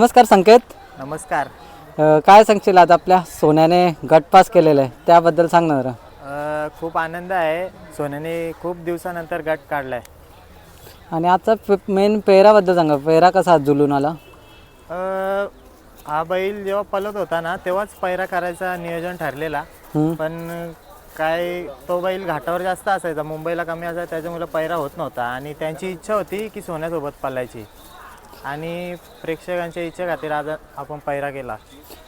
नमस्कार संकेत. नमस्कार. अ, काय सांगशील आज आपल्या सोन्याने गट पास केलेलं आहे? त्याबद्दल सांग ना जरा. अ, खूप आनंद आहे. सोन्याने खूप दिवसानंतर गट काढलाय. आणि आजचा मेन पेहराबद्दल सांगा. पेहरा कसा आज जुलून आला? अ, हा बैल जेव्हा पलत होता ना तेव्हाच पैरा करायचा नियोजन ठरलेला. हम्म. पण काय तो बैल घाटावर जास्त असायचा. मुंबईला कमी असायचा त्याच्यामुळे पैरा होत नव्हता. आणि त्यांची इच्छा होती की सोन्यासोबत पलायची. आणि प्रेक्षकांच्या इच्छा खातीर आज आपण पैरा केला.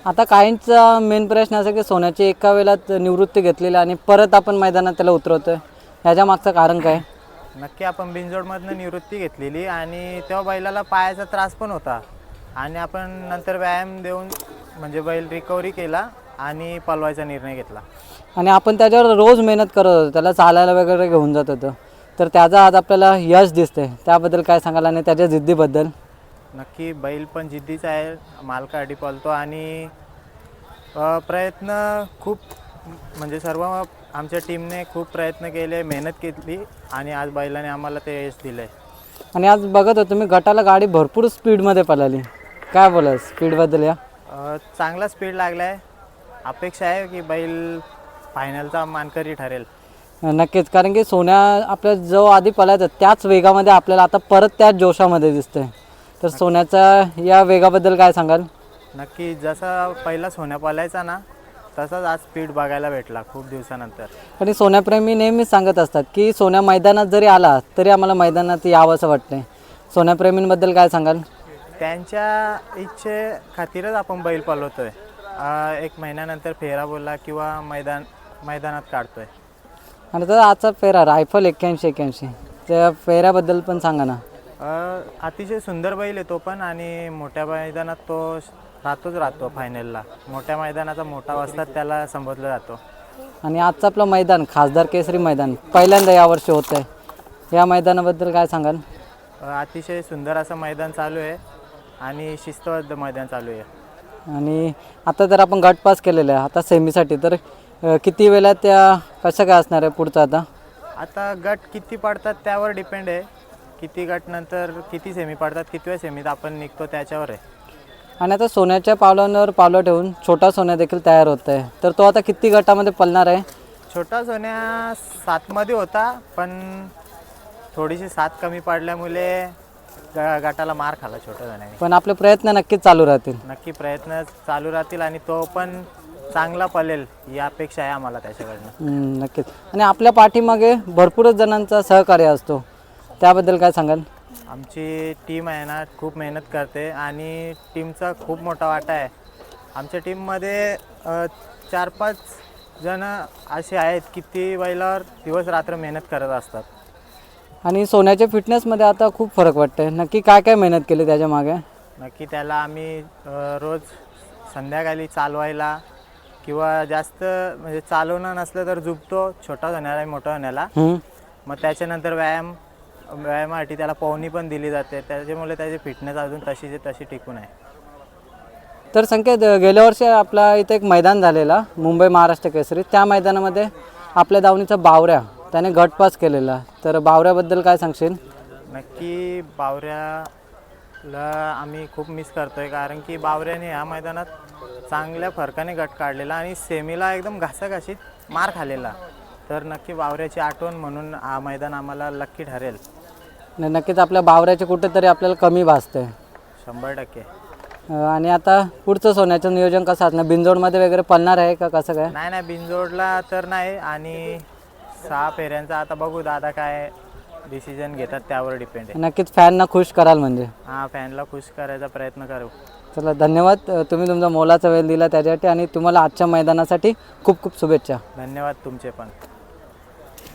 आता काहींचा मेन प्रश्न असा की सोन्याची एका वेळात निवृत्ती घेतलेली आणि परत आपण मैदानात त्याला उतरवतोय. ह्याच्या मागचं कारण काय? नक्की आपण बिंजोडमधनं निवृत्ती घेतलेली आणि तेव्हा बैलाला पायाचा त्रास पण होता. आणि आपण नंतर व्यायाम देऊन म्हणजे बैल रिकव्हरी केला आणि पलवायचा निर्णय घेतला. आणि आपण त्याच्यावर रोज मेहनत करत होतो. त्याला चालायला वगैरे घेऊन जात होतो. तर त्याचं आज आपल्याला यश दिसतंय. त्याबद्दल काय सांगाल आणि त्याच्या जिद्दीबद्दल? नक्की बैल पण जिद्दीचा आहे मालकासाठी पळतो आणि प्रयत्न खूप म्हणजे सर्व आमच्या टीमने खूप प्रयत्न केले मेहनत केली आणि आज बैलाने आम्हाला ते यश दिलं आहे आणि आज बघत होतो तुम्ही गटाला गाडी भरपूर स्पीडमध्ये पळाली. काय बोला स्पीडबद्दल या? अ, चांगला स्पीड लागला आहे अपेक्षा आहे की बैल फायनलचा मानकरी ठरेल. नक्कीच कारण की सोन्या आपल्या जो आधी पळायचा त्याच वेगामध्ये आपल्याला आता परत त्याच जोशामध्ये दिसतंय. तर सोन्याच्या या वेगाबद्दल काय सांगाल? नक्की जसा पहिला सोन्या पालायचा ना तसाच आज स्पीड बघायला भेटला खूप दिवसानंतर. आणि सोन्याप्रेमी नेहमीच सांगत असतात की सोन्या मैदानात जरी आला तरी आम्हाला मैदानात यावं असं वाटतंय. सोन्याप्रेमींबद्दल काय सांगाल? त्यांच्या इच्छे खातीरच आपण बैल पलवतोय. एक महिन्यानंतर फेरा बोलला किंवा मैदान मैदानात काढतोय. आणि तर आजचा फेरा रायफल एक्क्याऐंशी एक्क्याऐंशी. त्या फेऱ्याबद्दल पण सांगा ना. अतिशय सुंदर बैल आहे तो पण आणि मोठ्या मैदानात तो राहतोच राहतो फायनलला मोठ्या मैदानाचा मोठा वाजतात त्याला संबोधलं जातो. आणि आजचं आपलं मैदान खासदार केसरी मैदान पहिल्यांदा यावर्षी होतं आहे या मैदानाबद्दल काय सांगाल? अतिशय सुंदर असं मैदान चालू आहे आणि शिस्तबद्ध मैदान चालू आहे. आणि आता जर आपण गट पास केलेलं आहे आता सेमीसाठी तर किती वेळा त्या कसं काय असणार आहे पुढचं आता? आता गट किती पडतात त्यावर डिपेंड आहे. किती गट नंतर किती सेमी पडतात किती वेळ सेमीत आपण निघतो त्याच्यावर आहे. आणि आता सोन्याच्या पावलांवर पावलं ठेवून छोटा सोन्या देखील तयार होत आहे. तर तो आता किती गटामध्ये पळणार आहे? छोटा सोन्या सातमध्ये होता पण थोडीशी सात कमी पडल्यामुळे ग गटाला मार खाला छोट्या सोन्याने. पण आपले प्रयत्न नक्कीच चालू राहतील. नक्की प्रयत्न चालू राहतील आणि तो पण चांगला पलेल ही अपेक्षा आहे आम्हाला त्याच्याकडनं. हम्म, नक्कीच. आणि आपल्या पाठीमागे भरपूरच जणांचा सहकार्य असतो. त्याबद्दल काय सांगाल? आमची टीम आहे ना खूप मेहनत करते आणि टीमचा खूप मोठा वाटा आहे. आमच्या टीममध्ये चार पाच जण असे आहेत की ती बैलावर दिवस रात्र मेहनत करत असतात. आणि सोन्याच्या फिटनेसमध्ये आता खूप फरक वाटतंय. नक्की काय काय मेहनत केली त्याच्यामागे? नक्की त्याला आम्ही रोज संध्याकाळी चालवायला किंवा जास्त म्हणजे चालवणं नसलं तर झुपतो छोटा होण्याला मोठा होण्याला. मग त्याच्यानंतर व्यायाम व्यायामासाठी त्याला पवनी पण दिली जाते. त्याच्यामुळे त्याची फिटनेस अजून तशीची तशी टिकून आहे. तर संकेत गेल्या वर्षी आपला इथे एक मैदान झालेला मुंबई महाराष्ट्र केसरी. त्या मैदानामध्ये आपल्या दावणीचा बावऱ्या त्याने गट पास केलेला. तर बावऱ्याबद्दल काय सांगशील? नक्की बावऱ्याला आम्ही खूप मिस करतोय कारण की बावऱ्याने ह्या मैदानात चांगल्या फरकाने गट काढलेला आणि सेमीला एकदम घासाघाशीत मार खाल्लेला तर नक्की बावऱ्याची आठवण म्हणून हा मैदान आम्हाला लक्की ठरेल. आणि नक्कीच आपल्या बावऱ्याचे कुठेतरी आपल्याला कमी भासते. शंभर टक्के. आणि आता पुढचं सोन्याचं नियोजन कसं असणार? बिंजोडमध्ये वगैरे पळणार आहे का? कसं काय? नाही नाही बिनजोडला तर नाही. आणि सहा फेऱ्यांचा आता बघू दादा काय डिसिजन घेतात त्यावर डिपेंड आहे. नक्कीच फॅनना खुश कराल म्हणजे. हा फॅनला खुश करायचा प्रयत्न करू. चला धन्यवाद. तुम्ही तुमचा मोलाचा वेळ दिला त्याच्यासाठी आणि तुम्हाला आजच्या मैदानासाठी खूप खूप शुभेच्छा. धन्यवाद तुमचे पण.